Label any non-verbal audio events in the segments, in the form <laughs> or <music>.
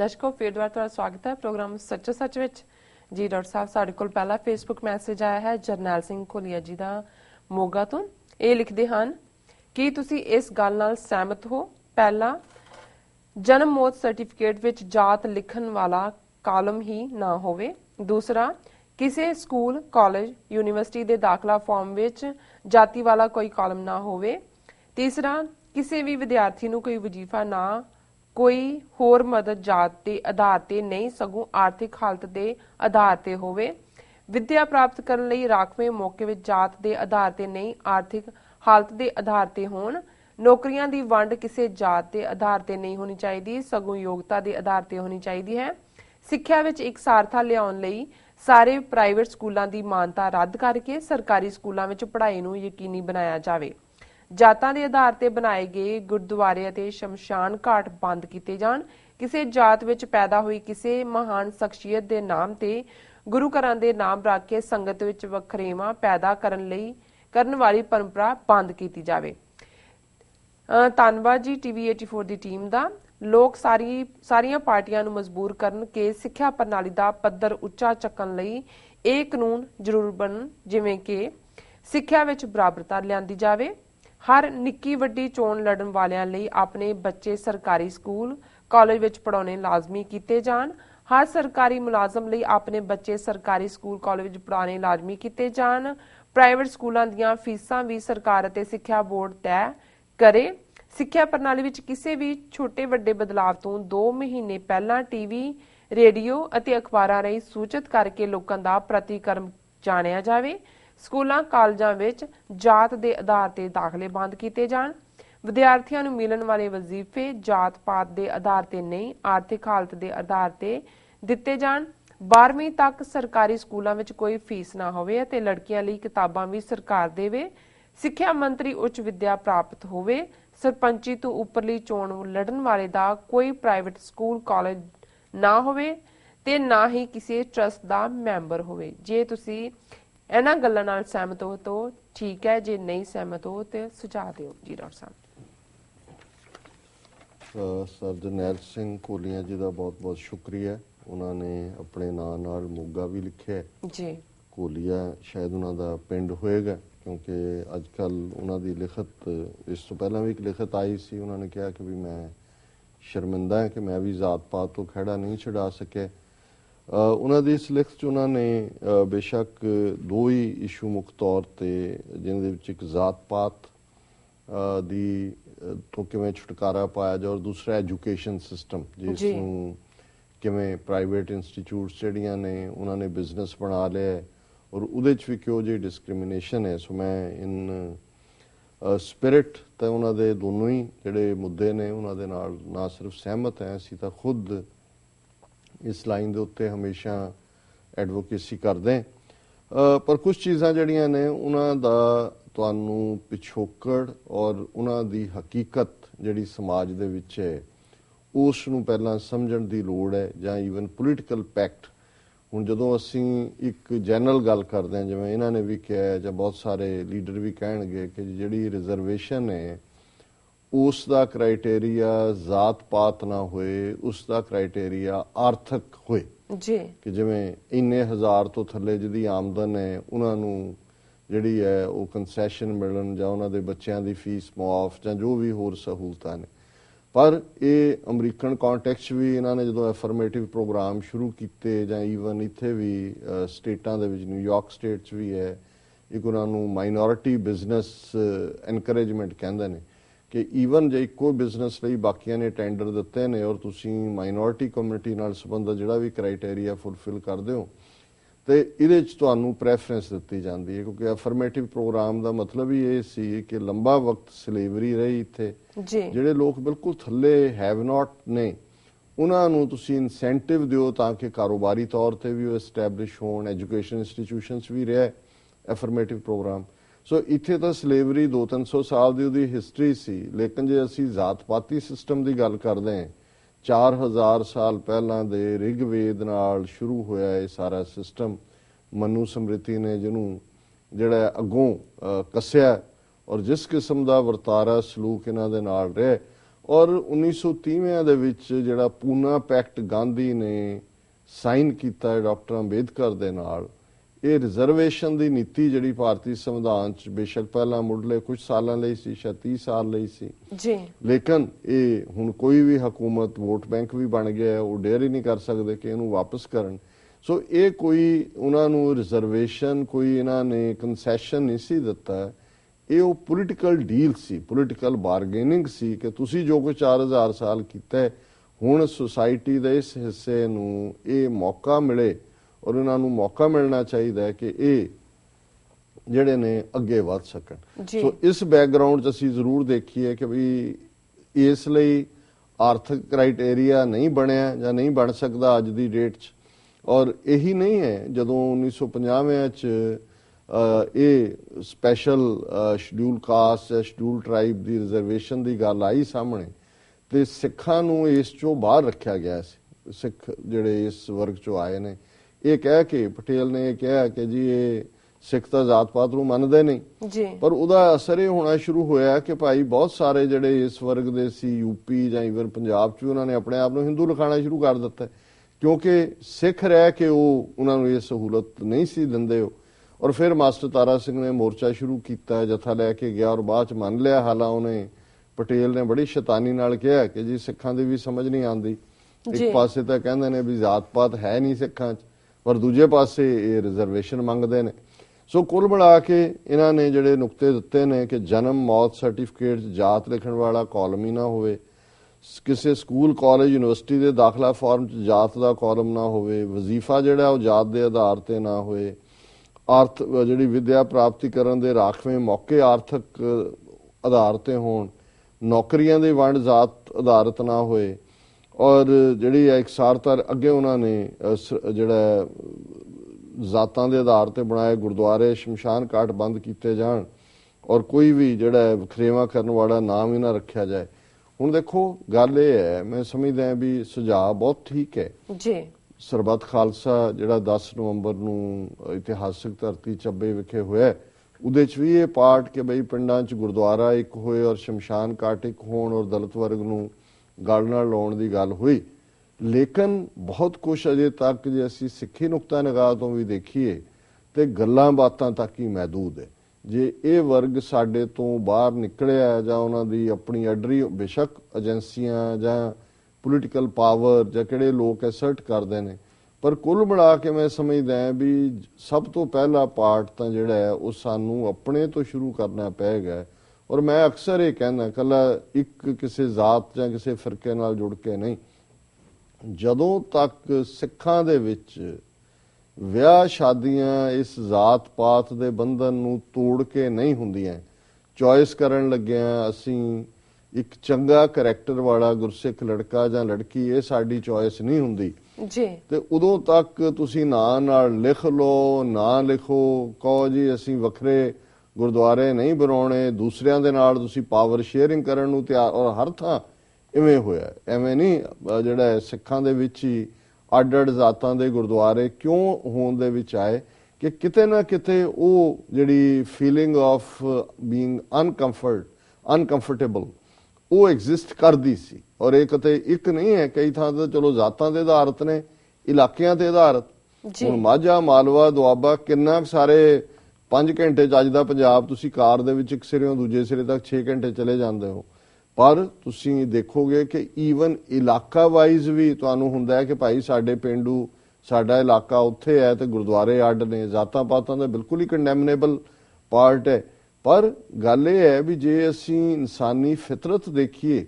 ਦਰਸ਼ਕੋ, ਫਿਰ ਦੁਬਾਰਾ ਤੁਹਾਡਾ ਸਵਾਗਤ ਹੈ ਪ੍ਰੋਗਰਾਮ ਸੱਚੋ ਸੱਚ ਵਿੱਚ। ਜੀ ਡਾਕਟਰ ਸਾਹਿਬ, ਸਾਡੇ ਕੋਲ ਪਹਿਲਾ ਫੇਸਬੁੱਕ ਮੈਸੇਜ ਆਇਆ ਹੈ, ਜਰਨੈਲ ਸਿੰਘ ਕੋਲੀਆ ਜੀ ਦਾ ਮੋਗਾ ਤੋਂ। ਇਹ ਲਿਖਦੇ ਹਨ, ਕੀ ਤੁਸੀਂ ਇਸ ਗੱਲ ਨਾਲ ਸਹਿਮਤ ਹੋ? ਪਹਿਲਾ, ਜਨਮ ਮੌਤ ਸਰਟੀਫਿਕੇਟ ਵਿੱਚ ਜਾਤ ਲਿਖਣ ਵਾਲਾ ਕਾਲਮ ਹੀ ਨਾ ਹੋਵੇ। ਦੂਸਰਾ, ਕਿਸੇ ਸਕੂਲ ਕਾਲਜ ਯੂਨੀਵਰਸਿਟੀ ਦੇ ਦਾਖਲਾ ਫਾਰਮ ਵਿੱਚ ਜਾਤੀ ਵਾਲਾ ਕੋਈ ਕਾਲਮ ਨਾ ਹੋਵੇ। ਤੀਸਰਾ, ਕਿਸੇ ਵੀ ਵਿਦਿਆਰਥੀ ਨੂੰ ਕੋਈ ਵਜ਼ੀਫਾ ਨਾ ਕੋਈ ਹੋਰ ਮਦਦ ਜਾਤ ਦੇ ਆਧਾਰ ਤੇ ਨਹੀਂ, ਸਗੋਂ ਆਰਥਿਕ ਹਾਲਤ ਦੇ ਆਧਾਰ ਤੇ ਹੋਵੇ। ਵਿੱਦਿਆ ਪ੍ਰਾਪਤ ਕਰਨ ਲਈ ਰਾਖਵੇਂ ਮੌਕੇ ਵਿੱਚ ਜਾਤ ਦੇ ਆਧਾਰ ਤੇ ਨਹੀਂ, ਆਰਥਿਕ ਹਾਲਤ ਦੇ ਆਧਾਰ ਤੇ ਹੋਣ। ਨੌਕਰੀਆਂ ਦੀ ਵੰਡ ਕਿਸੇ ਜਾਤ ਦੇ ਆਧਾਰ ਤੇ ਨਹੀਂ ਹੋਣੀ ਚਾਹੀਦੀ, ਸਗੋਂ ਯੋਗਤਾ ਦੇ ਆਧਾਰ ਤੇ ਹੋਣੀ ਚਾਹੀਦੀ ਹੈ। ਸਿੱਖਿਆ ਵਿੱਚ ਇੱਕ ਸਾਰਥਾ ਲਿਆਉਣ ਲਈ ਸਾਰੇ ਪ੍ਰਾਈਵੇਟ ਸਕੂਲਾਂ ਦੀ ਮਾਨਤਾ ਰੱਦ ਕਰਕੇ ਸਰਕਾਰੀ ਸਕੂਲਾਂ ਵਿੱਚ ਪੜ੍ਹਾਈ ਨੂੰ ਯਕੀਨੀ ਬਣਾਇਆ ਜਾਵੇ। ਜਾਤਾਂ ਦੇ ਆਧਾਰ ਤੇ ਬਣਾਏ ਗਏ ਗੁਰਦੁਆਰੇ ਅਤੇ ਸ਼ਮਸ਼ਾਨ ਘਾਟ ਬੰਦ ਕੀਤੇ ਜਾਣ। ਕਿਸੇ ਜਾਤ ਵਿੱਚ ਪੈਦਾ ਹੋਈ ਕਿਸੇ ਮਹਾਨ ਸ਼ਖਸੀਅਤ ਦੇ ਨਾਮ ਤੇ ਗੁਰੂ ਘਰਾਂ ਦੇ ਨਾਮ ਰੱਖ ਕੇ ਸੰਗਤ ਵਿੱਚ ਵਖਰੇਵਾਂ ਪੈਦਾ ਕਰਨ ਲਈ ਕਰਨ ਵਾਲੀ ਪਰੰਪਰਾ ਬੰਦ ਕੀਤੀ ਜਾਵੇ। ਧੰਨਵਾਦ ਜੀ ਟੀਵੀ 84 ਦੀ ਟੀਮ ਦਾ। ਲੋਕ ਸਾਰੀ, ਸਾਰੀਆਂ ਪਾਰਟੀਆਂ ਨੂੰ ਮਜਬੂਰ ਕਰਨ ਕਿ ਸਿੱਖਿਆ ਪ੍ਰਣਾਲੀ ਦਾ ਪੱਧਰ ਉੱਚਾ ਚੱਕਣ ਲਈ ਇਹ ਕਾਨੂੰਨ ਜ਼ਰੂਰ ਬਣਨ, ਜਿਵੇਂ ਕਿ ਸਿੱਖਿਆ ਵਿੱਚ ਬਰਾਬਰਤਾ ਲਿਆਂਦੀ ਜਾਵੇ। ਹਰ ਨਿੱਕੀ ਵੱਡੀ ਚੋਣ ਲੜਨ ਵਾਲਿਆਂ ਲਈ ਆਪਣੇ ਬੱਚੇ ਸਰਕਾਰੀ ਸਕੂਲ, ਕਾਲਜ ਵਿੱਚ ਪੜਾਉਣੇ ਲਾਜ਼ਮੀ ਕੀਤੇ ਜਾਣ। ਹਰ ਸਰਕਾਰੀ ਮੁਲਾਜ਼ਮ ਲਈ ਆਪਣੇ ਬੱਚੇ ਸਰਕਾਰੀ ਸਕੂਲ, ਕਾਲਜ ਵਿੱਚ ਪੜਾਉਣੇ ਲਾਜ਼ਮੀ ਕੀਤੇ ਜਾਣ। ਪ੍ਰਾਈਵੇਟ ਸਕੂਲਾਂ ਦੀਆਂ ਫੀਸਾਂ ਵੀ ਸਰਕਾਰ ਅਤੇ ਸਿੱਖਿਆ ਬੋਰਡ ਤੈਅ ਕਰੇ। ਸਿੱਖਿਆ ਪ੍ਰਣਾਲੀ ਵਿੱਚ ਕਿਸੇ ਵੀ ਛੋਟੇ ਵੱਡੇ ਬਦਲਾਅ ਤੋਂ 2 ਮਹੀਨੇ ਪਹਿਲਾਂ ਟੀਵੀ, ਰੇਡੀਓ ਅਤੇ ਅਖਬਾਰਾਂ ਰਾਹੀਂ ਸੂਚਿਤ ਕਰਕੇ ਲੋਕਾਂ ਦਾ ਪ੍ਰਤੀਕਰਮ ਜਾਣਿਆ ਜਾਵੇ। ਸਕੂਲਾਂ, ਕਾਲਜਾਂ ਵਿੱਚ ਜਾਤ ਦੇ ਆਧਾਰ ਤੇ ਦਾਖਲੇ ਬੰਦ ਕੀਤੇ ਜਾਣ। ਵਿਦਿਆਰਥੀਆਂ ਨੂੰ ਮਿਲਣ ਵਾਲੇ ਵਜ਼ੀਫੇ ਜਾਤ ਪਾਤ ਦੇ ਆਧਾਰ ਤੇ ਨਹੀਂ, ਆਰਥਿਕ ਹਾਲਤ ਦੇ ਆਧਾਰ ਤੇ ਦਿੱਤੇ ਜਾਣ। 12ਵੀਂ ਤੱਕ ਸਰਕਾਰੀ ਸਕੂਲਾਂ ਵਿੱਚ ਕੋਈ ਫੀਸ ਨਾ ਹੋਵੇ ਅਤੇ ਲੜਕੀਆਂ ਲਈ ਕਿਤਾਬਾਂ ਵੀ ਸਰਕਾਰ ਦੇਵੇ। ਸਿੱਖਿਆ ਮੰਤਰੀ ਉੱਚ ਵਿੱਦਿਆ ਪ੍ਰਾਪਤ ਹੋਵੇ। ਸਰਪੰਚੀ ਤੋਂ ਉੱਪਰਲੀ ਚੋਣ ਲੜਨ ਵਾਲੇ ਦਾ ਕੋਈ ਪ੍ਰਾਈਵੇਟ ਸਕੂਲ, ਕਾਲਜ ਨਾ ਹੋਵੇ ਤੇ ਨਾ ਹੀ ਕਿਸੇ ਟਰਸਟ ਦਾ ਮੈਂਬਰ ਹੋਵੇ। ਜੇ ਤੁਸੀਂ ਇਹਨਾਂ ਗੱਲਾਂ ਨਾਲ ਸਹਿਮਤ ਹੋ ਤਾਂ ਠੀਕ ਹੈ ਜੇ ਨਹੀਂ ਸਹਿਮਤ ਹੋ ਤੇ ਸੁਝਾਅ ਦਿਓ ਜੀ ਡਾਕਟਰ ਸਾਹਿਬ। ਸਰ ਜਰਨੈਲ ਸਿੰਘ ਕੋਲੀਆਂ ਜੀ ਦਾ ਬਹੁਤ-ਬਹੁਤ ਸ਼ੁਕਰੀਆ। ਉਹਨਾਂ ਨੇ ਆਪਣੇ ਨਾਂ ਨਾਲ ਮੋਗਾ ਵੀ ਲਿਖਿਆ। ਜੀ। ਕੋਲੀਆ ਸ਼ਾਇਦ ਉਹਨਾਂ ਦਾ ਪਿੰਡ ਹੋਏਗਾ ਕਿਉਂਕਿ ਅੱਜ ਕੱਲ ਉਹਨਾਂ ਦੀ ਲਿਖਤ ਇਸ ਤੋਂ ਪਹਿਲਾਂ ਵੀ ਇੱਕ ਲਿਖਤ ਆਈ ਸੀ। ਉਹਨਾਂ ਨੇ ਕਿਹਾ ਕਿ ਵੀ ਮੈਂ ਸ਼ਰਮਿੰਦਾ ਹਾਂ ਕਿ ਮੈਂ ਵੀ ਜ਼ਾਤ ਪਾਤ ਤੋਂ ਖੜਾ ਨਹੀਂ ਛਡਾ ਸਕਿਆ। ਉਹਨਾਂ ਦੀ ਇਸ ਲਿਖਤ ਚ ਉਹਨਾਂ ਨੇ ਬੇਸ਼ੱਕ ਦੋ ਹੀ ਇਸ਼ੂ ਮੁੱਖ ਤੌਰ ਤੇ ਜਿਨ੍ਹਾਂ ਦੇ ਵਿੱਚ ਇੱਕ ਜ਼ਾਤ ਪਾਤ ਦੀ ਤੋਂ ਕਿਵੇਂ ਛੁਟਕਾਰਾ ਪਾਇਆ ਜਾਏ ਔਰ ਦੂਸਰਾ ਐਜੂਕੇਸ਼ਨ ਸਿਸਟਮ ਜਿਸ ਜੀ। ਨੂੰ ਕਿਵੇਂ ਪ੍ਰਾਈਵੇਟ ਇੰਸਟੀਚਿਊਟਸ ਜਿਹੜੀਆਂ ਨੇ ਉਹਨਾਂ ਨੇ ਬਿਜ਼ਨਸ ਬਣਾ ਲਿਆ ਔਰ ਉਹਦੇ ਚ ਵੀ ਕਿਉਂ ਜੀ ਡਿਸਕ੍ਰਿਮੀਨੇਸ਼ਨ ਹੈ ਸੋ ਮੈਂ ਇਨ ਸਪਿਰਿਟ ਤੇ ਉਹਨਾਂ ਦੇ ਦੋਨੋਂ ਹੀ ਜਿਹੜੇ ਮੁੱਦੇ ਨੇ ਉਹਨਾਂ ਦੇ ਨਾਲ ਨਾ ਸਿਰਫ ਸਹਿਮਤ ਹੈ ਅਸੀਂ ਤਾਂ ਖੁਦ ਇਸ ਲਾਈਨ ਦੇ ਉੱਤੇ ਹਮੇਸ਼ਾ ਐਡਵੋਕੇਸੀ ਕਰਦੇ ਪਰ ਕੁਝ ਚੀਜ਼ਾਂ ਜਿਹੜੀਆਂ ਨੇ, ਉਹਨਾਂ ਦਾ ਤੁਹਾਨੂੰ ਪਿਛੋਕੜ ਔਰ ਉਹਨਾਂ ਦੀ ਹਕੀਕਤ ਜਿਹੜੀ ਸਮਾਜ ਦੇ ਵਿੱਚ ਹੈ, ਉਸ ਨੂੰ ਪਹਿਲਾਂ ਸਮਝਣ ਦੀ ਲੋੜ ਹੈ ਜਾਂ ਈਵਨ ਪੋਲੀਟੀਕਲ ਪੈਕਟ ਹੁਣ ਜਦੋਂ ਅਸੀਂ ਇੱਕ ਜਨਰਲ ਗੱਲ ਕਰਦੇ ਹਾਂ, ਜਿਵੇਂ ਇਹਨਾਂ ਨੇ ਵੀ ਕਿਹਾ ਜਾਂ ਬਹੁਤ ਸਾਰੇ ਲੀਡਰ ਵੀ ਕਹਿਣਗੇ ਕਿ ਜਿਹੜੀ ਰਿਜ਼ਰਵੇਸ਼ਨ ਹੈ ਉਸ ਦਾ ਕ੍ਰਾਈਟੇਰੀਆ ਜ਼ਾਤ ਪਾਤ ਨਾ ਹੋਏ ਉਸ ਦਾ ਕ੍ਰਾਈਟੇਰੀਆ ਆਰਥਿਕ ਹੋਏ। ਜੀ। ਕਿ ਜਿਵੇਂ ਇੰਨੇ ਹਜ਼ਾਰ ਤੋਂ ਥੱਲੇ ਜਿਹਦੀ ਆਮਦਨ ਹੈ ਉਹਨਾਂ ਨੂੰ ਜਿਹੜੀ ਹੈ ਉਹ ਕਨਸੈਸ਼ਨ ਮਿਲਣ ਜਾਂ ਉਹਨਾਂ ਦੇ ਬੱਚਿਆਂ ਦੀ ਫੀਸ ਮੁਆਫ ਜਾਂ ਜੋ ਵੀ ਹੋਰ ਸਹੂਲਤਾਂ ਨੇ। ਪਰ ਇਹ ਅਮਰੀਕਨ ਕੰਟੈਕਸਟ ਵੀ ਇਹਨਾਂ ਨੇ ਜਦੋਂ ਐਫਰਮੇਟਿਵ ਪ੍ਰੋਗਰਾਮ ਸ਼ੁਰੂ ਕੀਤੇ ਜਾਂ ਈਵਨ ਇੱਥੇ ਵੀ ਸਟੇਟਾਂ ਦੇ ਵਿੱਚ ਨਿਊਯਾਰਕ ਸਟੇਟ 'ਚ ਵੀ ਹੈ ਇੱਕ ਉਹਨਾਂ ਨੂੰ ਮਾਈਨੋਰਿਟੀ ਬਿਜ਼ਨਸ ਐਨਕਰੇਜਮੈਂਟ ਕਹਿੰਦੇ ਨੇ। ਕਿ ਈਵਨ ਜੇ ਇੱਕੋ ਬਿਜ਼ਨਸ ਲਈ ਬਾਕੀਆਂ ਨੇ ਟੈਂਡਰ ਦਿੱਤੇ ਨੇ ਔਰ ਤੁਸੀਂ ਮਾਈਨੋਰਿਟੀ ਕਮਿਊਨਿਟੀ ਨਾਲ ਸੰਬੰਧਿਤ ਜਿਹੜਾ ਵੀ ਕ੍ਰਾਈਟੇਰੀਆ ਫੁੱਲਫਿਲ ਕਰਦੇ ਹੋ ਤੇ ਇਹਦੇ ਵਿੱਚ ਤੁਹਾਨੂੰ ਪ੍ਰੈਫਰੈਂਸ ਦਿੱਤੀ ਜਾਂਦੀ ਹੈ ਕਿਉਂਕਿ ਅਫਰਮੇਟਿਵ ਪ੍ਰੋਗਰਾਮ ਦਾ ਮਤਲਬ ਹੀ ਇਹ ਸੀ ਕਿ ਲੰਬਾ ਵਕਤ ਸਲੇਵਰੀ ਰਹੀ ਇੱਥੇ। ਜਿਹੜੇ ਲੋਕ ਬਿਲਕੁਲ ਥੱਲੇ ਹੈਵ ਨਾਟ ਨੇ ਉਹਨਾਂ ਨੂੰ ਤੁਸੀਂ ਇਨਸੈਂਟਿਵ ਦਿਓ ਤਾਂ ਕਿ ਕਾਰੋਬਾਰੀ ਤੌਰ ਤੇ ਵੀ ਉਹ ਐਸਟੈਬਲਿਸ਼ ਹੋਣ ਐਜੂਕੇਸ਼ਨ ਇੰਸਟੀਟਿਊਸ਼ਨਸ ਵੀ ਰਿਹਾ ਐਫਰਮੇਟਿਵ ਪ੍ਰੋਗਰਾਮ ਸੋ ਇੱਥੇ ਤਾਂ ਸਲੇਵਰੀ 2-300 ਸਾਲ ਦੀ ਉਹਦੀ ਹਿਸਟਰੀ ਸੀ, ਲੇਕਿਨ ਜੇ ਅਸੀਂ ਜ਼ਾਤ-ਪਾਤੀ ਸਿਸਟਮ ਦੀ ਗੱਲ ਕਰਦੇ ਹਾਂ 4000 ਸਾਲ ਪਹਿਲਾਂ ਦੇ ਰਿਗਵੇਦ ਨਾਲ ਸ਼ੁਰੂ ਹੋਇਆ ਇਹ ਸਾਰਾ ਸਿਸਟਮ ਮਨੂ ਸਮ੍ਰਿਤੀ ਨੇ ਜਿਹਨੂੰ ਜਿਹੜਾ ਅੱਗੋਂ ਕੱਸਿਆ ਔਰ ਜਿਸ ਕਿਸਮ ਦਾ ਵਰਤਾਰਾ ਸਲੂਕ ਇਹਨਾਂ ਦੇ ਨਾਲ ਰਿਹਾ ਔਰ 1930ਵਿਆਂ ਦੇ ਵਿੱਚ ਜਿਹੜਾ ਪੂਨਾ ਪੈਕਟ ਗਾਂਧੀ ਨੇ ਸਾਈਨ ਕੀਤਾ ਡਾਕਟਰ ਅੰਬੇਦਕਰ ਦੇ ਨਾਲ ਇਹ ਰਿਜ਼ਰਵੇਸ਼ਨ ਦੀ ਨੀਤੀ ਜਿਹੜੀ ਭਾਰਤੀ ਸੰਵਿਧਾਨ ਚ ਬੇਸ਼ੱਕ ਪਹਿਲਾਂ ਮੁੱਢਲੇ ਕੁਝ ਸਾਲਾਂ ਲਈ ਸੀ ਸ਼ਾਇਦ 30 ਸਾਲ ਲਈ ਸੀ। ਜੀ। ਲੇਕਿਨ ਇਹ ਹੁਣ ਕੋਈ ਵੀ ਹਕੂਮਤ ਵੋਟ ਬੈਂਕ ਵੀ ਬਣ ਗਿਆ ਹੈ ਉਹ ਡੇਅਰ ਹੀ ਨਹੀਂ ਕਰ ਸਕਦੇ ਕਿ ਇਹਨੂੰ ਵਾਪਸ ਕਰਨ। ਸੋ ਇਹ ਕੋਈ ਉਹਨਾਂ ਨੂੰ ਰਿਜ਼ਰਵੇਸ਼ਨ ਕੋਈ ਇਹਨਾਂ ਨੇ ਕਨਸੈਸ਼ਨ ਨਹੀਂ ਸੀ ਦਿੱਤਾ। ਇਹ ਉਹ ਪੋਲੀਟੀਕਲ ਡੀਲ ਸੀ ਪੋਲੀਟੀਕਲ ਬਾਰਗੇਨਿੰਗ ਸੀ ਕਿ ਤੁਸੀਂ ਜੋ ਕੁਝ 4000 ਸਾਲ ਕੀਤਾ ਹੁਣ ਸੁਸਾਇਟੀ ਦੇ ਇਸ ਹਿੱਸੇ ਨੂੰ ਇਹ ਮੌਕਾ ਮਿਲੇ ਔਰ ਇਹਨਾਂ ਨੂੰ ਮੌਕਾ ਮਿਲਣਾ ਚਾਹੀਦਾ ਹੈ ਕਿ ਇਹ ਜਿਹੜੇ ਨੇ ਅੱਗੇ ਵੱਧ ਸਕਣ। ਸੋ ਇਸ ਬੈਕਗ੍ਰਾਉਂਡ 'ਚ ਅਸੀਂ ਜ਼ਰੂਰ ਦੇਖੀਏ ਕਿ ਵੀ ਇਸ ਲਈ ਆਰਥਿਕ ਕ੍ਰਾਈਟੇਰੀਆ ਨਹੀਂ ਬਣਿਆ ਜਾਂ ਨਹੀਂ ਬਣ ਸਕਦਾ ਅੱਜ ਦੀ ਡੇਟ 'ਚ। ਔਰ ਇਹੀ ਨਹੀਂ ਹੈ ਜਦੋਂ 1950ਵਿਆਂ 'ਚ ਇਹ ਸਪੈਸ਼ਲ ਸ਼ਡਿਊਲ ਕਾਸਟ ਜਾਂ ਸ਼ਡਿਊਲ ਟ੍ਰਾਈਬ ਦੀ ਰਿਜ਼ਰਵੇਸ਼ਨ ਦੀ ਗੱਲ ਆਈ ਸਾਹਮਣੇ ਤੇ ਸਿੱਖਾਂ ਨੂੰ ਇਸ ਚੋਂ ਬਾਹਰ ਰੱਖਿਆ ਗਿਆ ਸੀ। ਸਿੱਖ ਜਿਹੜੇ ਇਸ ਵਰਗ ਚੋਂ ਆਏ ਨੇ ਇਹ ਕਹਿ ਕੇ ਪਟੇਲ ਨੇ ਇਹ ਕਿਹਾ ਕਿ ਜੀ ਇਹ ਸਿੱਖ ਤਾਂ ਜਾਤ ਪਾਤ ਨੂੰ ਮੰਨਦੇ ਨਹੀਂ। ਜੀ। ਪਰ ਉਹਦਾ ਅਸਰ ਇਹ ਹੋਣਾ ਸ਼ੁਰੂ ਹੋਇਆ ਕਿ ਭਾਈ ਬਹੁਤ ਸਾਰੇ ਜਿਹੜੇ ਇਸ ਵਰਗ ਦੇ ਸੀ ਯੂਪੀ ਜਾਂ ਇਵਨ ਪੰਜਾਬ 'ਚ ਉਹਨਾਂ ਨੇ ਆਪਣੇ ਆਪ ਨੂੰ ਹਿੰਦੂ ਲਿਖਾਣਾ ਸ਼ੁਰੂ ਕਰ ਦਿੱਤਾ। ਕਿਉਂਕਿ ਸਿੱਖ ਰਹਿ ਕੇ ਉਹ ਉਹਨਾਂ ਨੂੰ ਇਹ ਸਹੂਲਤ ਨਹੀਂ ਸੀ ਦਿੰਦੇ ਉਹ। ਔਰ ਫਿਰ ਮਾਸਟਰ ਤਾਰਾ ਸਿੰਘ ਨੇ ਮੋਰਚਾ ਸ਼ੁਰੂ ਕੀਤਾ ਜਥਾ ਲੈ ਕੇ ਗਿਆ ਔਰ ਬਾਅਦ ਚ ਮੰਨ ਲਿਆ। ਹਾਲਾਂ ਉਹਨੇ ਪਟੇਲ ਨੇ ਬੜੀ ਸ਼ੈਤਾਨੀ ਨਾਲ ਕਿਹਾ ਕਿ ਜੀ ਸਿੱਖਾਂ ਦੀ ਵੀ ਸਮਝ ਨਹੀਂ ਆਉਂਦੀ। ਇੱਕ ਪਾਸੇ ਤਾਂ ਕਹਿੰਦੇ ਨੇ ਵੀ ਜਾਤ ਪਾਤ ਹੈ ਨਹੀਂ ਸਿੱਖਾਂ 'ਚ। ਪਰ ਦੂਜੇ ਪਾਸੇ ਇਹ ਰਿਜ਼ਰਵੇਸ਼ਨ ਮੰਗਦੇ ਨੇ। ਸੋ ਕੁੱਲ ਮਿਲਾ ਕੇ ਇਹਨਾਂ ਨੇ ਜਿਹੜੇ ਨੁਕਤੇ ਦਿੱਤੇ ਨੇ ਕਿ ਜਨਮ, ਮੌਤ ਸਰਟੀਫਿਕੇਟ 'ਚ ਜਾਤ ਲਿਖਣ ਵਾਲਾ ਕਾਲਮ ਹੀ ਨਾ ਹੋਵੇ। ਕਿਸੇ ਸਕੂਲ ਕਾਲਜ ਯੂਨੀਵਰਸਿਟੀ ਦੇ ਦਾਖਲਾ ਫਾਰਮ 'ਚ ਜਾਤ ਦਾ ਕਾਲਮ ਨਾ ਹੋਵੇ। ਵਜ਼ੀਫਾ ਜਿਹੜਾ, ਉਹ ਜਾਤ ਦੇ ਆਧਾਰ ਤੇ ਨਾ ਹੋਏ ਆਰਥ ਜਿਹੜੀ ਵਿਦਿਆ ਪ੍ਰਾਪਤੀ ਕਰਨ ਦੇ ਰਾਖਵੇਂ ਮੌਕੇ ਆਰਥਿਕ ਆਧਾਰ ਤੇ ਹੋਣ। ਨੌਕਰੀਆਂ ਦੀ ਵੰਡ ਜਾਤ ਆਧਾਰਿਤ ਨਾ ਹੋਏ। ਔਰ ਜਿਹੜੀ ਹੈ ਇਕਸਾਰਤਾ ਅੱਗੇ ਉਹਨਾਂ ਨੇ ਜਿਹੜਾ ਜ਼ਾਤਾਂ ਦੇ ਆਧਾਰ ਤੇ ਬਣਾਏ ਗੁਰਦੁਆਰੇ ਸ਼ਮਸ਼ਾਨ ਘਾਟ ਬੰਦ ਕੀਤੇ ਜਾਣ ਔਰ ਕੋਈ ਵੀ ਜਿਹੜਾ ਹੈ ਵਖਰੇਵਾ ਕਰਨ ਵਾਲਾ ਨਾਮ ਹੀ ਨਾ ਰੱਖਿਆ ਜਾਏ। ਹੁਣ ਦੇਖੋ ਗੱਲ ਇਹ ਹੈ ਮੈਂ ਸਮਝਦਾ ਹਾਂ ਵੀ ਸੁਝਾਅ ਬਹੁਤ ਠੀਕ ਹੈ। ਜੀ। ਸਰਬੱਤ ਖਾਲਸਾ ਜਿਹੜਾ 10 ਨਵੰਬਰ ਨੂੰ ਇਤਿਹਾਸਕ ਧਰਤੀ ਚੱਬੇ ਵਿਖੇ ਹੋਇਆ ਉਹਦੇ ਚ ਵੀ ਇਹ ਪਾਰਟ ਕਿ ਬਈ ਪਿੰਡਾਂ ਚ ਗੁਰਦੁਆਰਾ ਇੱਕ ਹੋਏ ਔਰ ਸ਼ਮਸ਼ਾਨ ਘਾਟ ਇੱਕ ਹੋਣ ਔਰ ਦਲਿਤ ਵਰਗ ਨੂੰ ਗਲ ਨਾਲ ਲਾਉਣ ਦੀ ਗੱਲ ਹੋਈ। ਲੇਕਿਨ ਬਹੁਤ ਕੁਝ ਅਜੇ ਤੱਕ ਜੇ ਅਸੀਂ ਸਿੱਖੀ ਨੁਕਤਾ ਨਿਗਾਹ ਤੋਂ ਵੀ ਦੇਖੀਏ, ਤੇ ਗੱਲਾਂ ਬਾਤਾਂ ਤੱਕ ਹੀ ਮਹਦੂਦ ਹੈ। ਜੇ ਇਹ ਵਰਗ ਸਾਡੇ ਤੋਂ ਬਾਹਰ ਨਿਕਲਿਆ ਜਾਂ ਉਹਨਾਂ ਦੀ ਆਪਣੀ ਅਡਰੀ, ਬੇਸ਼ੱਕ ਏਜੰਸੀਆਂ ਜਾਂ ਪੋਲੀਟੀਕਲ ਪਾਵਰ ਜਾਂ ਕਿਹੜੇ ਲੋਕ ਐਸਰਟ ਕਰਦੇ ਨੇ, ਪਰ ਕੁੱਲ ਮਿਲਾ ਕੇ ਮੈਂ ਸਮਝਦਾ ਵੀ ਸਭ ਤੋਂ ਪਹਿਲਾ ਪਾਰਟ ਤਾਂ ਜਿਹੜਾ ਹੈ, ਉਹ ਸਾਨੂੰ ਆਪਣੇ ਤੋਂ ਸ਼ੁਰੂ ਕਰਨਾ ਪਏਗਾ ਔਰ ਮੈਂ ਅਕਸਰ ਇਹ ਕਹਿੰਦਾ ਕੱਲਾ ਇੱਕ ਕਿਸੇ ਜ਼ਾਤ ਜਾਂ ਕਿਸੇ ਫਿਰਕੇ ਨਾਲ ਜੁੜ ਕੇ ਨਹੀਂ। ਜਦੋਂ ਤੱਕ ਸਿੱਖਾਂ ਦੇ ਵਿੱਚ ਵਿਆਹ ਸ਼ਾਦੀਆਂ ਇਸ ਜ਼ਾਤ ਪਾਤ ਦੇ ਬੰਧਨ ਨੂੰ ਤੋੜ ਕੇ ਨਹੀਂ ਹੁੰਦੀਆਂ ਚੋਇਸ ਕਰਨ ਲੱਗਿਆਂ ਅਸੀਂ ਇੱਕ ਚੰਗਾ ਕੈਰੈਕਟਰ ਵਾਲਾ ਗੁਰਸਿੱਖ ਲੜਕਾ ਜਾਂ ਲੜਕੀ ਇਹ ਸਾਡੀ ਚੋਇਸ ਨਹੀਂ ਹੁੰਦੀ। ਜੀ। ਤੇ ਉਦੋਂ ਤੱਕ ਤੁਸੀਂ ਨਾਂ ਨਾਲ ਲਿਖ ਲਓ ਨਾਂ ਲਿਖੋ ਕਹੋ ਜੀ ਅਸੀਂ ਵੱਖਰੇ ਗੁਰਦੁਆਰੇ ਨਹੀਂ ਬਣਾਉਣੇ ਦੂਸਰਿਆਂ ਦੇ ਨਾਲ ਤੁਸੀਂ ਪਾਵਰ ਸ਼ੇਅਰਿੰਗ ਕਰਨ ਨੂੰ ਤਿਆਰ ਔਰ ਹਰ ਥਾਂ ਇਵੇਂ ਹੋਇਆ। ਐਵੇਂ ਨਹੀਂ ਜਿਹੜਾ ਸਿੱਖਾਂ ਦੇ ਵਿੱਚ ਹੀ ਅੱਡ ਅੱਡ ਜ਼ਾਤਾਂ ਦੇ ਗੁਰਦੁਆਰੇ ਕਿਉਂ ਹੋਣ ਦੇ ਵਿੱਚ ਆਏ ਕਿ ਕਿਤੇ ਨਾ ਕਿਤੇ ਉਹ ਜਿਹੜੀ feeling of being uncomfort uncomfortable ਉਹ ਐਗਜ਼ਿਸਟ ਕਰਦੀ ਸੀ ਔਰ ਇਹ ਕਿਤੇ ਇੱਕ ਨਹੀਂ ਹੈ ਕਈ ਥਾਂ ਤੇ ਚਲੋ ਜ਼ਾਤਾਂ ਦੇ ਆਧਾਰਿਤ ਨੇ ਇਲਾਕਿਆਂ ਤੇ ਆਧਾਰਿਤ। ਹੁਣ ਮਾਝਾ ਮਾਲਵਾ ਦੁਆਬਾ ਕਿੰਨਾ ਸਾਰੇ 5 ਘੰਟੇ ਚ ਅੱਜ ਦਾ ਪੰਜਾਬ, ਤੁਸੀਂ ਕਾਰ ਦੇ ਵਿੱਚ ਇੱਕ ਸਿਰਿਓਂ ਦੂਜੇ ਸਿਰੇ ਤੱਕ 6 ਘੰਟੇ ਚਲੇ ਜਾਂਦੇ ਹੋ। ਪਰ ਤੁਸੀਂ ਦੇਖੋਗੇ ਕਿ ਈਵਨ ਇਲਾਕਾ ਵਾਈਜ਼ ਵੀ ਤੁਹਾਨੂੰ ਹੁੰਦਾ ਹੈ ਕਿ ਭਾਈ ਸਾਡੇ ਪਿੰਡੂ, ਸਾਡਾ ਇਲਾਕਾ ਉੱਥੇ ਹੈ ਤੇ ਗੁਰਦੁਆਰੇ ਅੱਡ ਨੇ, ਜ਼ਾਤਾਂ ਪਾਤਾਂ ਦਾ ਬਿਲਕੁਲ ਹੀ ਕੰਡੈਮਨੇਬਲ ਪਾਰਟ ਹੈ। ਪਰ ਗੱਲ ਇਹ ਹੈ ਵੀ ਜੇ ਅਸੀਂ ਇਨਸਾਨੀ ਫਿਤਰਤ ਦੇਖੀਏ,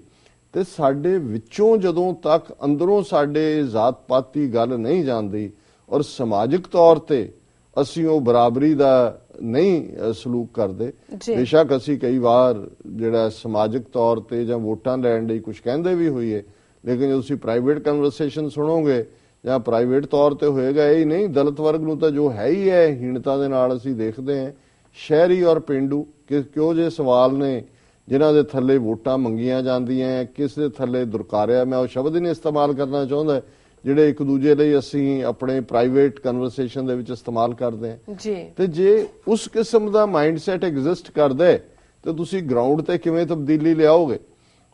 ਤੇ ਸਾਡੇ ਵਿੱਚੋਂ ਜਦੋਂ ਤੱਕ ਅੰਦਰੋਂ ਸਾਡੇ ਜ਼ਾਤ ਪਾਤੀ ਗੱਲ ਨਹੀਂ ਜਾਂਦੀ, ਔਰ ਸਮਾਜਿਕ ਤੌਰ ਤੇ ਅਸੀਂ ਉਹ ਬਰਾਬਰੀ ਦਾ ਨਹੀਂ ਸਲੂਕ ਕਰਦੇ। ਬੇਸ਼ੱਕ ਅਸੀਂ ਕਈ ਵਾਰ ਜਿਹੜਾ ਸਮਾਜਿਕ ਤੌਰ ਤੇ ਜਾਂ ਵੋਟਾਂ ਲੈਣ ਲਈ ਕੁਝ ਕਹਿੰਦੇ ਵੀ ਹੋਈਏ ਲੇਕਿਨ ਜੇ ਤੁਸੀਂ ਪ੍ਰਾਈਵੇਟ ਕਨਵਰਸੇਸ਼ਨ ਸੁਣੋਗੇ ਜਾਂ ਪ੍ਰਾਈਵੇਟ ਤੌਰ ਤੇ ਹੋਏਗਾ ਇਹ ਹੀ ਨਹੀਂ ਦਲਿਤ ਵਰਗ ਨੂੰ ਤਾਂ ਜੋ ਹੈ ਹੀ ਹੈ ਹੀਣਤਾ ਦੇ ਨਾਲ ਅਸੀਂ ਦੇਖਦੇ ਹਾਂ ਸ਼ਹਿਰੀ ਔਰ ਪਿੰਡੂ ਕਿ ਕਿਉਂ ਜੇ ਸਵਾਲ ਨੇ ਜਿਨ੍ਹਾਂ ਦੇ ਥੱਲੇ ਵੋਟਾਂ ਮੰਗੀਆਂ ਜਾਂਦੀਆਂ ਕਿਸ ਦੇ ਥੱਲੇ ਦੁਰਕਾਰਿਆ ਮੈਂ ਉਹ ਸ਼ਬਦ ਹੀ ਨਹੀਂ ਇਸਤੇਮਾਲ ਕਰਨਾ ਚਾਹੁੰਦਾ ਜਿਹੜੇ ਇੱਕ ਦੂਜੇ ਲਈ ਅਸੀਂ ਆਪਣੇ ਪ੍ਰਾਈਵੇਟ ਕਨਵਰਸੇਸ਼ਨ ਦੇ ਵਿੱਚ ਇਸਤੇਮਾਲ ਕਰਦੇ ਹਾਂ। ਜੀ। ਤੇ ਜੇ ਉਸ ਕਿਸਮ ਦਾ ਮਾਈਂਡਸੈਟ ਐਗਜ਼ਿਸਟ ਕਰਦਾ ਹੈ ਤੇ ਤੁਸੀਂ ਗਰਾਊਂਡ ਤੇ ਕਿਵੇਂ ਤਬਦੀਲੀ ਲਿਆਓਗੇ?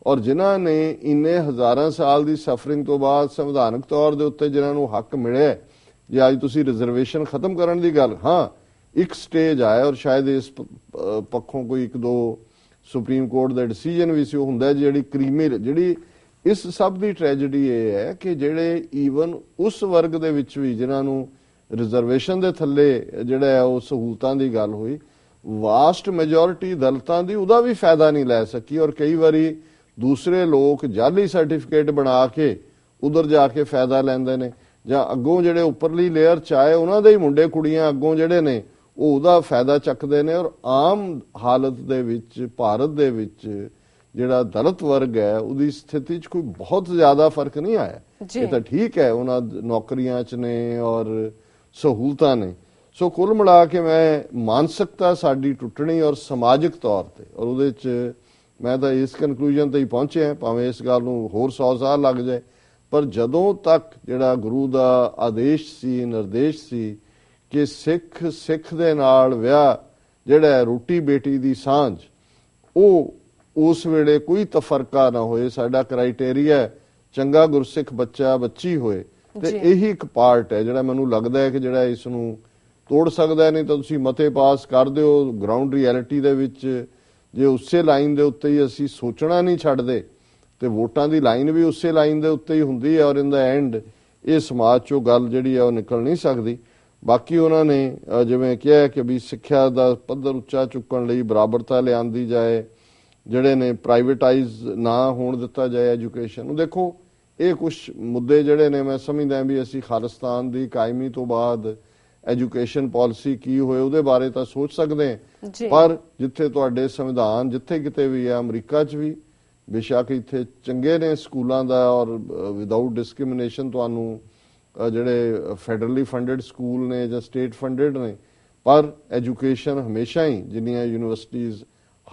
ਔਰ ਜਿਨ੍ਹਾਂ ਨੇ ਇੰਨੇ ਹਜ਼ਾਰਾਂ ਸਾਲ ਦੀ ਸਫਰਿੰਗ ਤੋਂ ਬਾਅਦ ਸੰਵਿਧਾਨਕ ਤੌਰ ਦੇ ਉੱਤੇ ਜਿਨ੍ਹਾਂ ਨੂੰ ਹੱਕ ਮਿਲਿਆ ਜੇ ਅੱਜ ਤੁਸੀਂ ਰਿਜ਼ਰਵੇਸ਼ਨ ਖਤਮ ਕਰਨ ਦੀ ਗੱਲ ਹਾਂ ਇੱਕ ਸਟੇਜ ਆਇਆ ਔਰ ਸ਼ਾਇਦ ਇਸ ਪੱਖੋਂ ਕੋਈ ਇੱਕ ਦੋ ਸੁਪਰੀਮ ਕੋਰਟ ਦਾ ਡਿਸੀਜਨ ਵੀ ਸੀ ਉਹ ਹੁੰਦਾ ਜਿਹੜੀ ਕ੍ਰੀਮੀ ਜਿਹੜੀ ਇਸ ਸਭ ਦੀ ਟ੍ਰੈਜੇਡੀ ਇਹ ਹੈ ਕਿ ਜਿਹੜੇ ਈਵਨ ਉਸ ਵਰਗ ਦੇ ਵਿੱਚ ਵੀ ਜਿਨ੍ਹਾਂ ਨੂੰ ਰਿਜ਼ਰਵੇਸ਼ਨ ਦੇ ਥੱਲੇ ਜਿਹੜਾ ਹੈ ਉਹ ਸਹੂਲਤਾਂ ਦੀ ਗੱਲ ਹੋਈ ਵਾਸਟ ਮੈਜੋਰਿਟੀ ਦਲਤਾਂ ਦੀ ਉਹਦਾ ਵੀ ਫਾਇਦਾ ਨਹੀਂ ਲੈ ਸਕੀ ਔਰ ਕਈ ਵਾਰੀ ਦੂਸਰੇ ਲੋਕ ਜਾਲੀ ਸਰਟੀਫਿਕੇਟ ਬਣਾ ਕੇ ਉਧਰ ਜਾ ਕੇ ਫਾਇਦਾ ਲੈਂਦੇ ਨੇ ਜਾਂ ਅੱਗੋਂ ਜਿਹੜੇ ਉੱਪਰਲੀ ਲੇਅਰ ਚ ਆਏ ਉਹਨਾਂ ਦੇ ਹੀ ਮੁੰਡੇ ਕੁੜੀਆਂ ਅੱਗੋਂ ਜਿਹੜੇ ਨੇ ਉਹ ਉਹਦਾ ਫਾਇਦਾ ਚੱਕਦੇ ਨੇ ਔਰ ਆਮ ਹਾਲਤ ਦੇ ਵਿੱਚ, ਭਾਰਤ ਦੇ ਵਿੱਚ ਜਿਹੜਾ ਦਲਿਤ ਵਰਗ ਹੈ ਉਹਦੀ ਸਥਿਤੀ 'ਚ ਕੋਈ ਬਹੁਤ ਜ਼ਿਆਦਾ ਫ਼ਰਕ ਨਹੀਂ ਆਇਆ। ਇਹ ਤਾਂ ਠੀਕ ਹੈ ਉਹਨਾਂ ਨੌਕਰੀਆਂ 'ਚ ਨੇ ਔਰ ਸਹੂਲਤਾਂ ਨੇ। ਸੋ ਕੁੱਲ ਮਿਲਾ ਕੇ ਮੈਂ ਮਾਨਸਿਕਤਾ ਸਾਡੀ ਟੁੱਟਣੀ ਔਰ ਸਮਾਜਿਕ ਤੌਰ ਤੇ ਔਰ ਉਹਦੇ 'ਚ ਮੈਂ ਤਾਂ ਇਸ ਕਨਕਲੂਜਨ ਤੇ ਹੀ ਪਹੁੰਚਿਆ ਭਾਵੇਂ ਇਸ ਗੱਲ ਨੂੰ ਹੋਰ 100 ਸਾਲ ਲੱਗ ਜਾਏ। ਪਰ ਜਦੋਂ ਤੱਕ ਜਿਹੜਾ ਗੁਰੂ ਦਾ ਆਦੇਸ਼ ਸੀ ਨਿਰਦੇਸ਼ ਸੀ ਕਿ ਸਿੱਖ ਸਿੱਖ ਦੇ ਨਾਲ ਵਿਆਹ ਜਿਹੜਾ ਰੋਟੀ ਬੇਟੀ ਦੀ ਸਾਂਝ ਉਹ ਉਸ ਵੇਲੇ ਕੋਈ ਤਫਰਕਾ ਨਾ ਹੋਏ ਸਾਡਾ ਕ੍ਰਾਈਟੇਰੀਆ ਚੰਗਾ ਗੁਰਸਿੱਖ ਬੱਚਾ ਬੱਚੀ ਹੋਏ। ਤੇ। ਇਹੀ ਇੱਕ ਪਾਰਟ ਹੈ ਜਿਹੜਾ ਮੈਨੂੰ ਲੱਗਦਾ ਹੈ ਕਿ ਜਿਹੜਾ ਇਸ ਨੂੰ ਤੋੜ ਸਕਦਾ ਹੈ, ਨਹੀਂ ਤਾਂ ਤੁਸੀਂ ਮਤੇ ਪਾਸ ਕਰ ਦਿਓ ਗਰਾਊਂਡ ਰਿਐਲਿਟੀ ਦੇ ਵਿੱਚ। ਜੇ ਉਸੇ ਲਾਈਨ ਦੇ ਉੱਤੇ ਹੀ ਅਸੀਂ ਸੋਚਣਾ ਨਹੀਂ ਛੱਡਦੇ ਤੇ ਵੋਟਾਂ ਦੀ ਲਾਈਨ ਵੀ ਉਸੇ ਲਾਈਨ ਦੇ ਉੱਤੇ ਹੀ ਹੁੰਦੀ ਹੈ ਔਰ ਇਨ ਦਾ ਐਂਡ ਇਹ ਸਮਾਜ ਚੋਂ ਗੱਲ ਜਿਹੜੀ ਹੈ ਉਹ ਨਿਕਲ ਨਹੀਂ ਸਕਦੀ। ਬਾਕੀ ਉਹਨਾਂ ਨੇ ਜਿਵੇਂ ਕਿਹਾ ਕਿ ਵੀ ਸਿੱਖਿਆ ਦਾ ਪੱਧਰ ਉੱਚਾ ਚੁੱਕਣ ਲਈ ਬਰਾਬਰਤਾ ਲਿਆਂਦੀ ਜਾਏ ਜਿਹੜੇ ਨੇ ਪ੍ਰਾਈਵੇਟਾਈਜ਼ ਨਾ ਹੋਣ ਦਿੱਤਾ ਜਾਏ ਐਜੂਕੇਸ਼ਨ ਨੂੰ। ਦੇਖੋ ਇਹ ਕੁਝ ਮੁੱਦੇ ਜਿਹੜੇ ਨੇ ਮੈਂ ਸਮਝਦਾ ਵੀ ਅਸੀਂ ਖਾਲਿਸਤਾਨ ਦੀ ਕਾਇਮੀ ਤੋਂ ਬਾਅਦ ਐਜੂਕੇਸ਼ਨ ਪਾਲਿਸੀ ਕੀ ਹੋਏ ਉਹਦੇ ਬਾਰੇ ਤਾਂ ਸੋਚ ਸਕਦੇ ਪਰ ਜਿੱਥੇ ਤੁਹਾਡੇ ਸੰਵਿਧਾਨ ਜਿੱਥੇ ਕਿਤੇ ਵੀ ਹੈ ਅਮਰੀਕਾ 'ਚ ਵੀ ਬੇਸ਼ੱਕ ਇੱਥੇ ਚੰਗੇ ਨੇ ਸਕੂਲਾਂ ਦਾ ਔਰ ਵਿਦਆਊਟ ਡਿਸਕ੍ਰਿਮੀਨੇਸ਼ਨ ਤੁਹਾਨੂੰ ਜਿਹੜੇ ਫੈਡਰਲੀ ਫੰਡਡ ਸਕੂਲ ਨੇ ਜਾਂ ਸਟੇਟ ਫੰਡਡ ਨੇ ਪਰ ਐਜੂਕੇਸ਼ਨ ਹਮੇਸ਼ਾ ਹੀ ਜਿੰਨੀਆਂ ਯੂਨੀਵਰਸਿਟੀਆਂ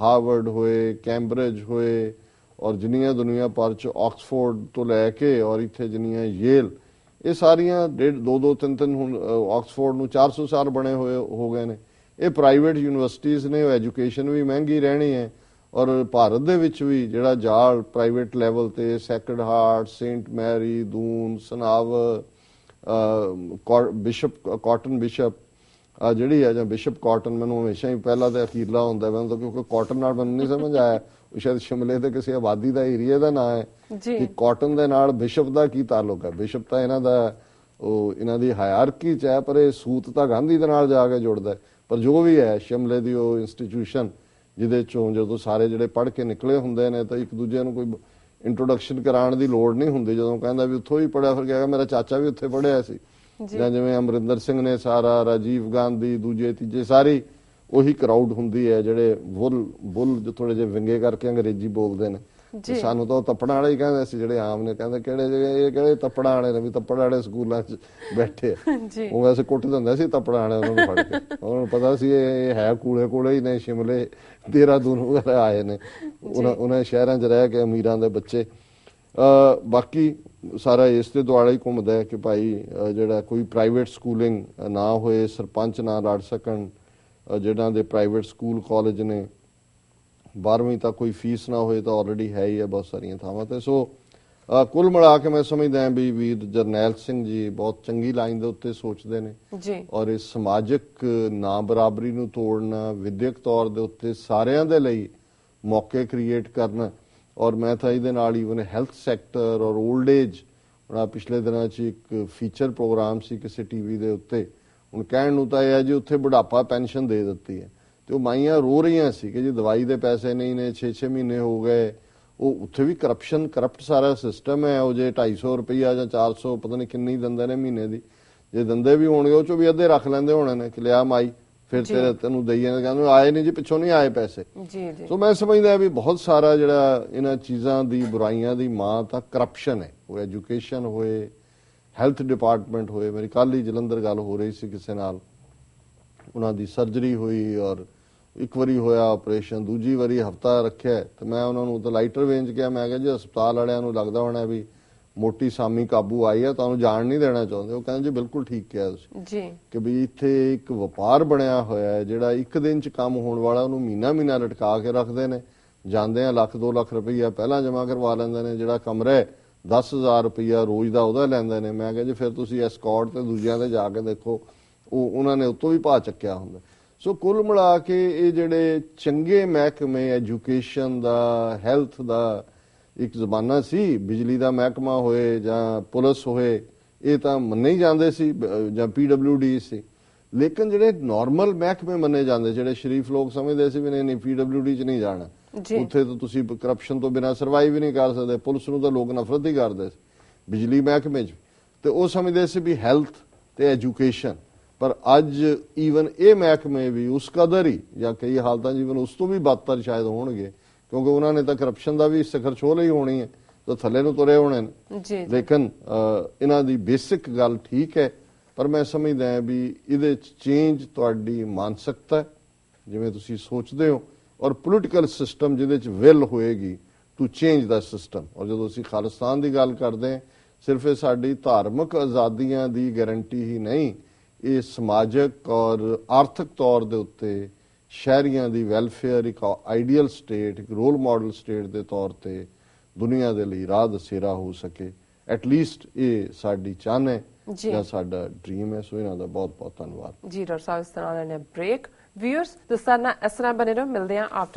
ਹਾਰਵਰਡ ਹੋਏ, ਕੈਂਬਰਿਜ ਹੋਏ ਔਰ ਜਿੰਨੀਆਂ ਦੁਨੀਆ ਭਰ ਚ ਆਕਸਫੋਰਡ ਤੋਂ ਲੈ ਕੇ ਔਰ ਇੱਥੇ ਜਿੰਨੀਆਂ ਯੇਲ, ਇਹ ਸਾਰੀਆਂ ਡੇਢ, ਦੋ ਦੋ, ਤਿੰਨ ਤਿੰਨ ਹੁਣ ਆਕਸਫੋਰਡ ਨੂੰ 400 ਸਾਲ ਬਣੇ ਹੋਏ, ਹੋ ਗਏ ਨੇ। ਇਹ ਪ੍ਰਾਈਵੇਟ ਯੂਨੀਵਰਸਿਟੀਆਂ ਨੇ, ਉਹ ਐਜੂਕੇਸ਼ਨ ਵੀ ਮਹਿੰਗੀ ਰਹਿਣੀ ਹੈ ਔਰ ਭਾਰਤ ਦੇ ਵਿੱਚ ਵੀ ਜਿਹੜਾ ਜਾਲ ਪ੍ਰਾਈਵੇਟ ਲੈਵਲ ਤੇ Sacred Heart, Saint Mary, Doon Sanawar Bishop, Cotton Bishop ਆ ਜਿਹੜੀ ਹੈ ਜਾਂ ਬਿਸ਼ਪ ਕਾਟਨ ਮੈਨੂੰ ਹਮੇਸ਼ਾ ਹੀ ਪਹਿਲਾ ਤੇ ਅਖੀਰਲਾ ਹੁੰਦਾ ਮੈਨੂੰ ਤਾਂ ਕਿਉਂਕਿ ਕਾਟਨ ਨਾਲ ਮੈਨੂੰ ਨਹੀਂ ਸਮਝ ਆਇਆ। ਉਹ ਸ਼ਾਇਦ ਸ਼ਿਮਲੇ ਦੇ ਕਿਸੇ ਆਬਾਦੀ ਦਾ ਏਰੀਆ ਦਾ ਨਾਂ ਹੈ ਕਿ ਕਾਟਨ ਦੇ ਨਾਲ ਬਿਸ਼ਪ ਦਾ ਕੀ ਤਾਲੁਕ ਹੈ? ਬਿਸ਼ਪ ਤਾਂ ਇਹਨਾਂ ਦਾ ਉਹ ਇਹਨਾਂ ਦੀ ਹਾਇਰਾਰਕੀ ਚ ਹੈ ਪਰ ਇਹ ਸੂਤ ਤਾਂ ਗਾਂਧੀ ਦੇ ਨਾਲ ਜਾ ਕੇ ਜੁੜਦਾ ਹੈ। ਪਰ ਜੋ ਵੀ ਹੈ ਸ਼ਿਮਲੇ ਦੀ ਉਹ ਇੰਸਟੀਟਿਊਸ਼ਨ ਜਿਹਦੇ ਚੋਂ ਜਦੋਂ ਸਾਰੇ ਜਿਹੜੇ ਪੜ੍ਹ ਕੇ ਨਿਕਲੇ ਹੁੰਦੇ ਨੇ ਤਾਂ ਇੱਕ ਦੂਜੇ ਨੂੰ ਕੋਈ ਇੰਟਰੋਡਕਸ਼ਨ ਕਰਾਉਣ ਦੀ ਲੋੜ ਨਹੀਂ ਹੁੰਦੀ। ਜਦੋਂ ਕਹਿੰਦਾ ਵੀ ਉੱਥੋਂ ਹੀ ਪੜਿਆ ਫਿਰ ਕਹੇਗਾ ਮੇਰਾ ਚਾਚਾ ਵੀ ਉੱਥੇ ਪੜਿਆ ਸੀ। ਜੀ। ਜਿਵੇਂ ਅਮਰਿੰਦਰ ਸਿੰਘ ਨੇ ਸਾਰਾ ਰਾਜੀਵ ਗਾਂਧੀ ਦੂਜੇ ਤੀਜੇ ਸਾਰੀ ਉਹੀ ਕਰਾਊਡ ਹੁੰਦੀ ਹੈ ਜਿਹੜੇ ਬੁੱਲ ਬੁੱਲ ਜੋ ਥੋੜੇ ਜਿਹੇ ਵਿੰਗੇ ਕਰਕੇ ਅੰਗਰੇਜ਼ੀ ਬੋਲਦੇ ਨੇ। ਜੀ। ਸਾਨੂੰ ਤਾਂ ਤੱਪੜਾਂ ਵਾਲੇ ਹੀ ਕਹਿੰਦੇ ਸੀ ਜਿਹੜੇ ਆਮ ਨੇ ਕਹਿੰਦੇ ਕਿਹੜੇ ਜਿਹੜੇ ਇਹ ਕਿਹੜੇ ਤੱਪੜਾਂ ਵਾਲੇ ਨੇ ਵੀ ਤੱਪੜ ਵਾਲੇ ਸਕੂਲਾਂ 'ਚ ਬੈਠੇ। <laughs> ਜੀ। ਉਹ ਵੈਸੇ ਕੁੱਟ ਦਿੰਦਾ ਸੀ ਤੱਪੜਾਂ ਵਾਲੇ ਉਹਨਾਂ ਨੂੰ ਫੜ ਕੇ। ਉਹਨਾਂ ਨੂੰ ਪਤਾ ਸੀ ਇਹ ਹੈ ਕੂਲੇ ਕੋਲੇ ਹੀ ਨੇ ਸ਼ਿਮਲੇ ਦੇਹਰਾਦੂਨ ਵਗੈਰਾ ਆਏ ਨੇ। ਉਹਨਾਂ ਉਹਨਾਂ ਸ਼ਹਿਰਾਂ 'ਚ ਰਹਿ ਕੇ ਅਮੀਰਾਂ ਦੇ ਬੱਚੇ ਬਾਕੀ ਸਾਰਾ ਇਸ ਦੇ ਦੁਆਲੇ ਹੀ ਘੁੰਮਦਾ ਹੈ ਕਿ ਭਾਈ ਜਿਹੜਾ ਕੋਈ ਪ੍ਰਾਈਵੇਟ ਸਕੂਲਿੰਗ ਨਾ ਹੋਏ ਸਰਪੰਚ ਨਾ ਲੜ ਸਕਣ ਅ, ਜਿਹਨਾਂ ਦੇ ਪ੍ਰਾਈਵੇਟ ਸਕੂਲ ਕਾਲਜ ਨੇ 12ਵੀਂ ਤੱਕ ਕੋਈ ਫੀਸ ਨਾ ਹੋਏ ਤਾਂ ਆਲਰੇਡੀ ਹੈ ਹੀ ਹੈ ਬਹੁਤ ਸਾਰੀਆਂ ਥਾਵਾਂ ਤੇ। ਸੋ ਕੁੱਲ ਮਿਲਾ ਕੇ ਮੈਂ ਸਮਝਦਾ ਹਾਂ ਵੀ ਵੀਰ ਜਰਨੈਲ ਸਿੰਘ ਜੀ ਬਹੁਤ ਚੰਗੀ ਲਾਈਨ ਦੇ ਉੱਤੇ ਸੋਚਦੇ ਨੇ ਜੀ। ਔਰ ਇਸ ਸਮਾਜਿਕ ਨਾ ਬਰਾਬਰੀ ਨੂੰ ਤੋੜਨਾ ਵਿਦਿਅਕ ਤੌਰ ਦੇ ਉੱਤੇ ਸਾਰਿਆਂ ਦੇ ਲਈ ਮੌਕੇ ਕ੍ਰੀਏਟ ਕਰਨਾ ਔਰ ਮੈਂ ਤਾਂ ਇਹਦੇ ਨਾਲ ਈਵਨ ਹੈਲਥ ਸੈਕਟਰ ਔਰ 올ਡ ਏਜ ਹੁਣ ਪਿਛਲੇ ਦਿਨਾਂ 'ਚ ਇੱਕ ਫੀਚਰ ਪ੍ਰੋਗਰਾਮ ਸੀ ਕਿਸੇ ਟੀਵੀ ਦੇ ਉੱਤੇ, ਹੁਣ ਕਹਿਣ ਨੂੰ ਤਾਂ ਇਹ ਹੈ ਜੀ ਉੱਥੇ ਬੁਢਾਪਾ ਪੈਨਸ਼ਨ ਦੇ ਦਿੱਤੀ ਹੈ। ਤੇ ਉਹ ਮਾਈਆਂ ਰੋ ਰਹੀਆਂ ਸੀ ਕਿ ਜੀ ਦਵਾਈ ਦੇ ਪੈਸੇ ਨਹੀਂ ਨੇ 6-6 ਮਹੀਨੇ ਹੋ ਗਏ, ਉਹ ਉੱਥੇ ਵੀ ਕਰਪਸ਼ਨ ਕਰਪਟ ਸਾਰਾ ਸਿਸਟਮ ਹੈ, ਉਹ ਜੇ 250 ਰੁਪਈਆ ਜਾਂ 400 ਪਤਾ ਨਹੀਂ ਕਿੰਨੀ ਦਿੰਦੇ ਨੇ ਮਹੀਨੇ ਦੀ, ਜੇ ਦੰਦੇ ਵੀ ਹੋਣਗੇ ਉਹ ਚੋਂ ਵੀ ਅੱਧੇ ਰੱਖ ਲੈਂਦੇ ਹੋਣੇ ਨੇ ਕਿ ਲਿਆ ਮਾਈ ਫਿਰ। ਤੇਰੇ ਤੈਨੂੰ ਦਈ ਜਾਂਦੇ ਕਹਿੰਦੇ ਆਏ ਨਹੀਂ ਜੀ ਪਿੱਛੋਂ ਨਹੀਂ ਆਏ ਪੈਸੇ। ਜੀ ਜੀ। ਸੋ ਮੈਂ ਸਮਝਦਾ ਵੀ ਬਹੁਤ ਸਾਰਾ ਜਿਹੜਾ ਇਹਨਾਂ ਚੀਜ਼ਾਂ ਦੀ ਬੁਰਾਈਆਂ ਦੀ ਮਾਂ ਤਾਂ ਕਰਪਸ਼ਨ ਹੈ। ਉਹ ਐਜੂਕੇਸ਼ਨ ਹੋਏ ਹੈਲਥ ਡਿਪਾਰਟਮੈਂਟ ਹੋਏ। ਮੇਰੀ ਕੱਲ ਹੀ ਜਲੰਧਰ ਗੱਲ ਹੋ ਰਹੀ ਸੀ ਕਿਸੇ ਨਾਲ। ਉਹਨਾਂ ਦੀ ਸਰਜਰੀ ਹੋਈ ਔਰ ਇੱਕ ਵਾਰੀ ਹੋਇਆ ਆਪਰੇਸ਼ਨ ਦੂਜੀ ਵਾਰੀ ਹਫਤਾ ਰੱਖਿਆ। ਤੇ ਮੈਂ ਉਹਨਾਂ ਨੂੰ ਤਾਂ ਲਾਈਟਰ ਵੇਂਜ ਕਿਹਾ। ਮੈਂ ਕਿਹਾ ਜੀ ਹਸਪਤਾਲ ਵਾਲਿਆਂ ਨੂੰ ਲੱਗਦਾ ਹੋਣਾ ਵੀ ਮੋਟੀ ਸਾਮੀ ਕਾਬੂ ਆਈ ਹੈ ਤੁਹਾਨੂੰ ਜਾਣ ਨਹੀਂ ਦੇਣਾ ਚਾਹੁੰਦੇ। ਉਹ ਕਹਿੰਦੇ ਜੀ ਬਿਲਕੁਲ ਠੀਕ ਕਿਹਾ ਤੁਸੀਂ। ਜੀ। ਕਿ ਵੀ ਇੱਥੇ ਇੱਕ ਵਪਾਰ ਬਣਿਆ ਹੋਇਆ ਹੈ ਜਿਹੜਾ ਇੱਕ ਦਿਨ ਚ ਕੰਮ ਹੋਣ ਵਾਲਾ ਉਹਨੂੰ ਮਹੀਨਾ ਮਹੀਨਾ ਲਟਕਾ ਕੇ ਰੱਖਦੇ ਨੇ। ਜਾਂਦੇ ਆ ਲੱਖ 2 ਲੱਖ ਰੁਪਈਆ ਪਹਿਲਾਂ ਜਮ੍ਹਾਂ ਕਰਵਾ ਲੈਂਦੇ ਨੇ ਜਿਹੜਾ ਕਮਰਾ ਹੈ 10000 ਰੁਪਈਆ ਰੋਜ਼ ਦਾ ਉਹਦਾ ਲੈਂਦੇ ਨੇ। ਮੈਂ ਕਿਹਾ ਜੀ ਫਿਰ ਤੁਸੀਂ ਐਸਕੌਰਟ ਤੇ ਦੂਜਿਆਂ ਤੇ ਜਾ ਕੇ ਦੇਖੋ ਉਹ ਉਹਨਾਂ ਨੇ ਉਤੋਂ ਵੀ ਭਾ ਚੱਕਿਆ ਹੁੰਦਾ। ਸੋ ਕੁੱਲ ਮਿਲਾ ਕੇ ਇਹ ਜਿਹੜੇ ਚੰਗੇ ਮਹਿਕਮੇ ਐਜੂਕੇਸ਼ਨ ਦਾ ਹੈਲਥ ਦਾ ਇੱਕ ਜ਼ਮਾਨਾ ਸੀ ਬਿਜਲੀ ਦਾ ਮਹਿਕਮਾ ਹੋਏ ਜਾਂ ਪੁਲਿਸ ਹੋਏ ਇਹ ਤਾਂ ਮੰਨੇ ਹੀ ਜਾਂਦੇ ਸੀ ਜਾਂ ਪੀਡਬਲਯੂਡੀ ਸੀ। ਲੇਕਿਨ ਜਿਹੜੇ ਨਾਰਮਲ ਮਹਿਕਮੇ ਮੰਨੇ ਜਾਂਦੇ ਜਿਹੜੇ ਸ਼ਰੀਫ ਲੋਕ ਸਮਝਦੇ ਸੀ ਵੀ ਨਹੀਂ ਨਹੀਂ ਪੀਡਬਲਯੂਡੀ ਚ ਨਹੀਂ ਜਾਣਾ। ਉੱਥੇ ਤਾਂ ਤੁਸੀਂ ਕਰਪਸ਼ਨ ਤੋਂ ਬਿਨਾਂ ਸਰਵਾਈਵ ਹੀ ਨਹੀਂ ਕਰ ਸਕਦੇ ਪੁਲਿਸ ਨੂੰ ਤਾਂ ਲੋਕ ਨਫ਼ਰਤ ਹੀ ਕਰਦੇ ਸੀ ਬਿਜਲੀ ਮਹਿਕਮੇ 'ਚ ਤੇ ਉਹ ਸਮਝਦੇ ਸੀ ਵੀ ਹੈਲਥ ਤੇ ਐਜੂਕੇਸ਼ਨ ਪਰ ਅੱਜ ਈਵਨ ਇਹ ਮਹਿਕਮੇ ਵੀ ਉਸ ਕਦਰ ਹੀ ਜਾਂ ਕਈ ਹਾਲਤਾਂ ਜੀਵਨ ਉਸ ਤੋਂ ਵੀ ਬਦਤਰ ਸ਼ਾਇਦ ਹੋਣਗੇ ਕਿਉਂਕਿ ਉਹਨਾਂ ਨੇ ਤਾਂ ਕਰਪਸ਼ਨ ਦਾ ਵੀ ਸਿਖਰ ਛੋਹ ਲਈ ਹੋਣੀ ਹੈ ਤਾਂ ਥੱਲੇ ਨੂੰ ਤੁਰੇ ਹੋਣੇ ਨੇ ਜੀ। ਲੇਕਿਨ ਇਹਨਾਂ ਦੀ ਬੇਸਿਕ ਗੱਲ ਠੀਕ ਹੈ ਪਰ ਮੈਂ ਸਮਝਦਾ ਹਾਂ ਵੀ ਇਹਦੇ ਚ ਚੇਂਜ ਤੁਹਾਡੀ ਮਾਨਸਿਕਤਾ ਜਿਵੇਂ ਤੁਸੀਂ ਸੋਚਦੇ ਹੋ ਔਰ ਪੋਲੀਟੀਕਲ ਸਿਸਟਮ ਜਿਹਦੇ ਚ ਵਿਲ ਹੋਏਗੀ ਟੂ ਚੇਂਜ ਦਾ ਸਿਸਟਮ ਔਰ ਜਦੋਂ ਅਸੀਂ ਖਾਲਿਸਤਾਨ ਦੀ ਗੱਲ ਕਰਦੇ ਹਾਂ ਸਿਰਫ ਇਹ ਸਾਡੀ ਧਾਰਮਿਕ ਆਜ਼ਾਦੀਆਂ ਦੀ ਗਾਰੰਟੀ ਹੀ ਨਹੀਂ ਇਹ ਸਮਾਜਿਕ ਔਰ ਆਰਥਿਕ ਤੌਰ ਦੇ ਉੱਤੇ ਸ਼ਹਿਰੀਆਂ ਦੀ ਵੈਲਫੇਅਰ ਇੱਕ ਆਈਡੀਅਲ ਸਟੇਟ ਇੱਕ ਰੋਲ ਮਾਡਲ ਸਟੇਟ ਦੇ ਤੌਰ ਤੇ ਦੁਨੀਆ ਦੇ ਲਈ ਰਾਹ ਦਸੇਰਾ ਹੋ ਸਕੇ। ਐਟ ਲੀਸਟ ਇਹ ਸਾਡੀ ਚਾਹਨਾ ਹੈ ਜੀ। ਸਾਡਾ ਡ੍ਰੀਮ ਹੈ। ਸੋ ਇਹਨਾਂ ਦਾ ਬਹੁਤ ਬਹੁਤ ਧੰਨਵਾਦ। ਜੀ ਡਾਕਟਰ ਸਾਹਿਬ ਇਸ ਤਰ੍ਹਾਂ ਨੇ ਬ੍ਰੇਕ ਵਿਊਅਰਸ ਤੁਸੀਂ ਨਾਲ ਇਸ ਤਰ੍ਹਾਂ ਬਣੇ ਰਹੋ। ਮਿਲਦੇ ਹਾਂ ਆਫਟਰ